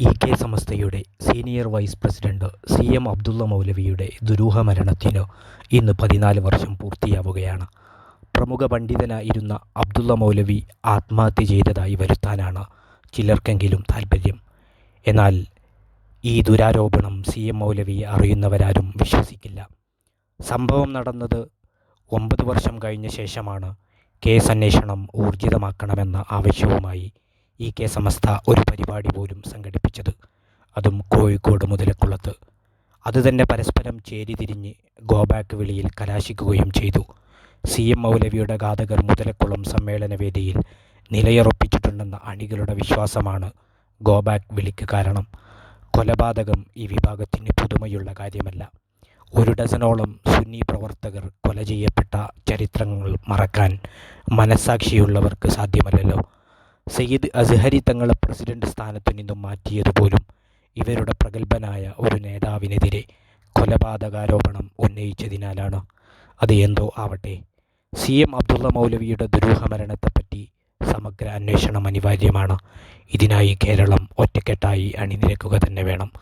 E K സമസ്തയുടെ senior vice president C M Abdulla മൗലവിയുടെ ദുരൂഹ മരണത്തിന് ഇന്ന് പതിനാല് വർഷം പൂർത്തിയാവുകയാണ്. പ്രമുഖ പണ്ഡിതനായിരുന്ന അബ്ദുള്ള മൗലവി ആത്മഹത്യ ചെയ്തതായി വരുത്താനാണ് ചിലർക്കെങ്കിലും താൽപ്പര്യം എന്നാൽ ഈ ദുരാരോപണം സി എം മൗലവി അറിയുന്നവരാരും വിശ്വസിക്കില്ല. സംഭവം നടന്നത് ഒമ്പത് വർഷം കഴിഞ്ഞ ശേഷമാണ്. കേസ് അന്വേഷണം ഊർജിതമാക്കണമെന്ന ആവശ്യവുമായി ഇ കെ സമസ്ത ഒരു പരിപാടി പോലും സംഘടിപ്പിച്ചത്. അതും കോഴിക്കോട് മുതലക്കുളത്ത്. അതുതന്നെ പരസ്പരം ചേരിതിരിഞ്ഞ് ഗോബാക്ക് വിളിയിൽ കലാശിക്കുകയും ചെയ്തു. സി എം മൗലവിയുടെ ഘാതകർ മുതലക്കുളം സമ്മേളന വേദിയിൽ നിലയുറപ്പിച്ചിട്ടുണ്ടെന്ന അണികളുടെ വിശ്വാസമാണ് ഗോബാക്ക് വിളിക്ക് കാരണം. കൊലപാതകം ഈ വിഭാഗത്തിന് പുതുമയുള്ള കാര്യമല്ല. ഒരു ഡസനോളം സുന്നി പ്രവർത്തകർ കൊല ചെയ്യപ്പെട്ട ചരിത്രങ്ങൾ മറക്കാൻ മനസ്സാക്ഷിയുള്ളവർക്ക് സാധ്യമല്ലല്ലോ. സയ്യിദ് അസ്ഹരി തങ്ങളെ പ്രസിഡന്റ് സ്ഥാനത്തു നിന്നും മാറ്റിയതുപോലും ഇവരുടെ പ്രഗത്ഭനായ ഒരു നേതാവിനെതിരെ കൊലപാതകാരോപണം ഉന്നയിച്ചതിനാലാണ്. അത് എന്തോ ആവട്ടെ. സി എം അബ്ദുള്ള മൗലവിയുടെ ദുരൂഹമരണത്തെപ്പറ്റി സമഗ്ര അന്വേഷണം അനിവാര്യമാണ്. ഇതിനായി കേരളം ഒറ്റക്കെട്ടായി അണിനിരക്കുക തന്നെ വേണം.